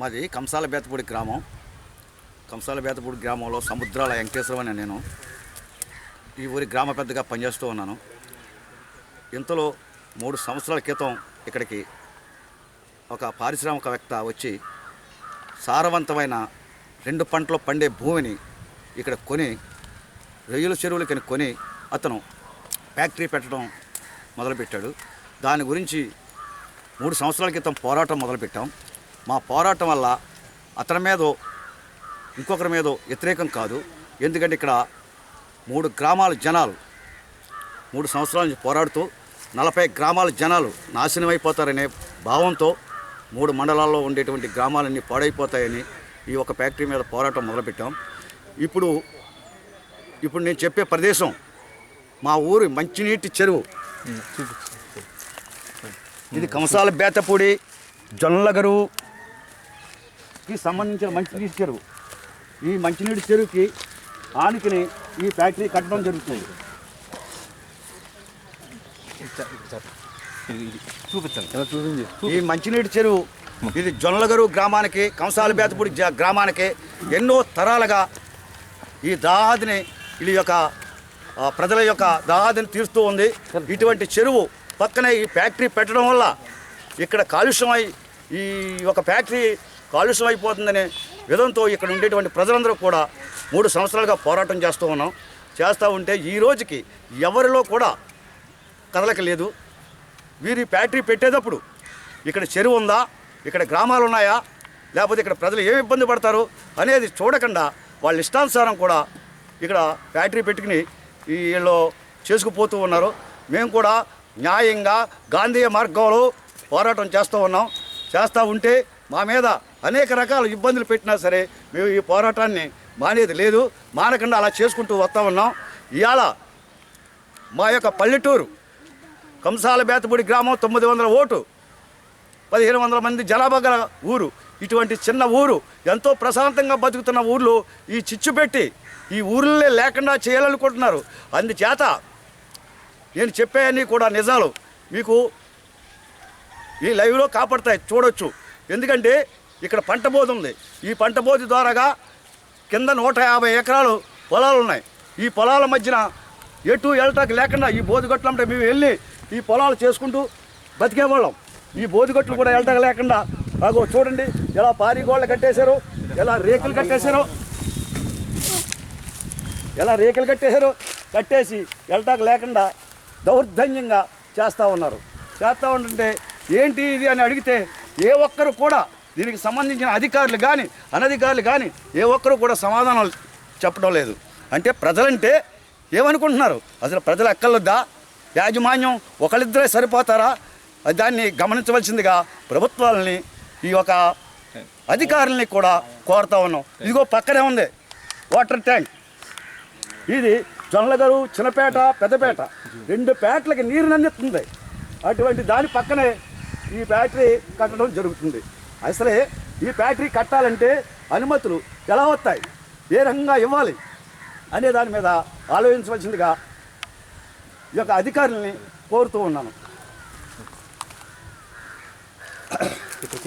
మాది కంసాల బేతపూడి గ్రామం. కంసాల బేతపూడి గ్రామంలో సముద్రాల వెంకటేశ్వరం అని నేను ఈ ఊరి గ్రామ పెద్దగా పనిచేస్తూ ఉన్నాను. ఇంతలో మూడు సంవత్సరాల క్రితం ఇక్కడికి ఒక పారిశ్రామికవేత్త వచ్చి సారవంతమైన రెండు పంటలు పండే భూమిని ఇక్కడ కొని రొయ్యల చెరువులకి కొని అతను ఫ్యాక్టరీ పెట్టడం మొదలుపెట్టాడు. దాని గురించి మూడు సంవత్సరాల క్రితం పోరాటం మొదలుపెట్టాం. మా పోరాటం వల్ల అతని మీద ఇంకొకరి మీద వ్యతిరేకం కాదు. ఎందుకంటే ఇక్కడ మూడు గ్రామాల జనాలు మూడు సంవత్సరాల నుంచి పోరాడుతూ నలభై గ్రామాల జనాలు నాశనం అయిపోతారనే భావంతో మూడు మండలాల్లో ఉండేటువంటి గ్రామాలన్నీ పాడైపోతాయని ఈ ఒక ఫ్యాక్టరీ మీద పోరాటం మొదలుపెట్టాం. ఇప్పుడు ఇప్పుడు నేను చెప్పే ప్రదేశం మా ఊరి మంచినీటి చెరువు. ఇది కంసాల బేతపూడి జొన్నలగరువుకి సంబంధించిన మంచినీటి చెరువు. ఈ మంచినీటి చెరువుకి ఆనికిని ఈ ఫ్యాక్టరీ కట్టడం జరుగుతుంది. చూపించండి. ఈ మంచినీటి చెరువు ఇది జొన్నలగరు గ్రామానికి కంసాల బేతపూడి గ్రామానికి ఎన్నో తరాలుగా ఈ దాహాదిని వీళ్ళ యొక్క ప్రజల యొక్క దాహాదిని తీరుస్తూ ఉంది. ఇటువంటి చెరువు పక్కనే ఈ ఫ్యాక్టరీ పెట్టడం వల్ల ఇక్కడ కాలుష్యమై ఈ ఒక ఫ్యాక్టరీ కాలుష్యం అయిపోతుందనే విధంతో ఇక్కడ ఉండేటువంటి ప్రజలందరూ కూడా మూడు సంవత్సరాలుగా పోరాటం చేస్తూ ఉన్నాం. చేస్తూ ఉంటే ఈ రోజుకి ఎవరిలో కూడా కదలక లేదు. వీరి ఫ్యాక్టరీ పెట్టేటప్పుడు ఇక్కడ చెరువు ఉందా? ఇక్కడ గ్రామాలు ఉన్నాయా? లేకపోతే ఇక్కడ ప్రజలు ఏమి ఇబ్బంది పడతారు అనేది చూడకుండా వాళ్ళ ఇష్టానుసారం కూడా ఇక్కడ ఫ్యాక్టరీ పెట్టుకుని వీళ్ళు చేసుకుపోతూ ఉన్నారు. మేము కూడా న్యాయంగా గాంధీయ మార్గంలో పోరాటం చేస్తూ ఉన్నాం. చేస్తూ ఉంటే మా మీద అనేక రకాల ఇబ్బందులు పెట్టినా సరే మేము ఈ పోరాటాన్ని మానేది లేదు. మానకుండా అలా చేసుకుంటూ వస్తూ ఉన్నాం. ఇవాళ మా యొక్క పల్లెటూరు కంసాల బేతపూడి గ్రామం తొమ్మిది వందల ఓటు పదిహేను వందల మంది జనాభా గల ఊరు. ఇటువంటి చిన్న ఊరు ఎంతో ప్రశాంతంగా బతుకుతున్న ఊర్లో ఈ చిచ్చు పెట్టి ఈ ఊర్లే లేకుండా చేయాలనుకుంటున్నారు. అందుచేత నేను చెప్పేవన్నీ కూడా నిజాలు. మీకు ఈ లైవ్లో కాపాడతాయి చూడొచ్చు. ఎందుకంటే ఇక్కడ పంట బోధి ఉంది. ఈ పంట బోధి ద్వారాగా కింద నూట యాభై ఎకరాలు పొలాలు ఉన్నాయి. ఈ పొలాల మధ్యన ఎటు వెళ్ళటానికి లేకుండా ఈ బోధిగట్లంటే మేము వెళ్ళి ఈ పొలాలు చేసుకుంటూ బతికేవాళ్ళం. ఈ బోధిగట్లు కూడా వెళ్ళటానికి లేకుండా అగో చూడండి ఎలా పారిగోళ్ళు కట్టేశారు ఎలా రేకులు కట్టేశారు ఎలా రేకులు కట్టేశారు కట్టేసి వెళ్ళటానికి లేకుండా దౌర్జన్యంగా చేస్తూ ఉన్నారు. చేస్తూ ఉంటుంటే ఏంటి ఇది అని అడిగితే ఏ ఒక్కరు కూడా దీనికి సంబంధించిన అధికారులు కానీ అనధికారులు కానీ ఏ ఒక్కరు కూడా సమాధానాలు చెప్పడం లేదు. అంటే ప్రజలంటే ఏమనుకుంటున్నారు? అసలు ప్రజలు ఎక్కలొద్దా యాజమాన్యం ఒకళ్ళిద్దరే సరిపోతారా? దాన్ని గమనించవలసిందిగా ప్రభుత్వాలని ఈ యొక్క అధికారుల్ని కూడా కోరుతా ఉన్నాం. ఇదిగో పక్కనే ఉంది వాటర్ ట్యాంక్. ఇది జొన్నలగరు చిన్నపేట పెద్దపేట. రెండు పేటలకి నీరునందిస్తుంది అటువంటి దాని పక్కనే ఈ ఫ్యాక్టరీ కట్టడం జరుగుతుంది. అసలే ఈ ఫ్యాక్టరీ కట్టాలంటే అనుమతులు ఎలా వస్తాయి? ఏ రకంగా ఇవ్వాలి? అనే దాని మీద ఆలోచించవలసిందిగా ఈ యొక్క అధికారుల్ని కోరుతూ ఉన్నాను. ఇక్కడ